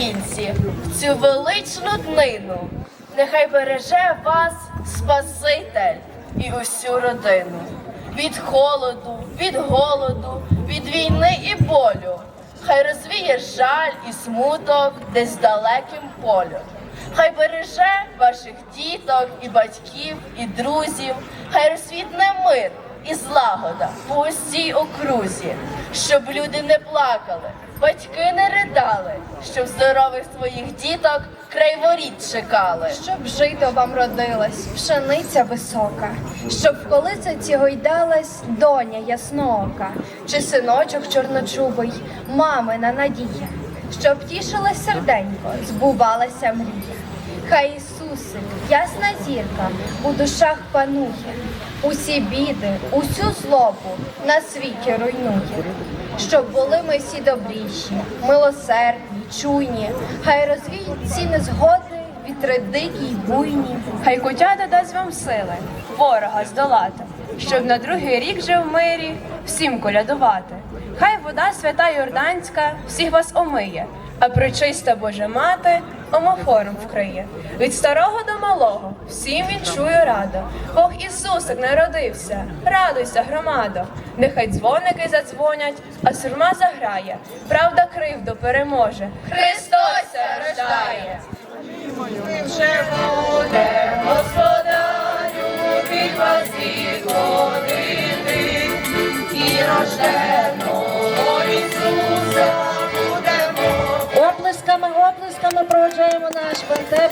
українці, в цю величну днину. Нехай береже вас Спаситель і усю родину. Від холоду, від голоду, від війни і болю. Хай розвіє жаль і смуток десь далеким полю. Хай береже ваших діток і батьків, і друзів, хай розсвітне мир і злагода по усій окрузі, щоб люди не плакали, батьки не ридали, щоб здорових своїх діток край воріт чекали. Щоб жито вам родилась, пшениця висока, щоб в колисиці гойдалась доня ясноока, чи синочок чорночубий, мамина надія, щоб тішилось серденько, збувалася мрія. Хай Ісусик, ясна зірка, у душах панує, усі біди, усю злобу на світі руйнує. Щоб були ми всі добріші, милосердні, чуйні, хай розвіють ці незгоди, вітри дикі й буйні. Хай кутята дасть вам сили, ворога здолати, щоб на другий рік жив в мирі, всім колядувати. Хай вода свята Йорданська всіх вас омиє, а причиста Божа мати омофором вкриє. Від старого до малого всім відчую радо. Бог Ісусик народився, радуйся, громадо. Нехай дзвоники задзвонять, а сурма заграє. Правда кривду переможе. Христос рождає. Ми вже будемо, господарю, від вас відходити, і рожденого Оплесками, оплесками проведжаємо наш вертеп.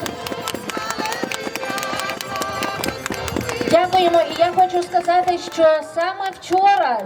Дякуємо. І я хочу сказати, що саме вчора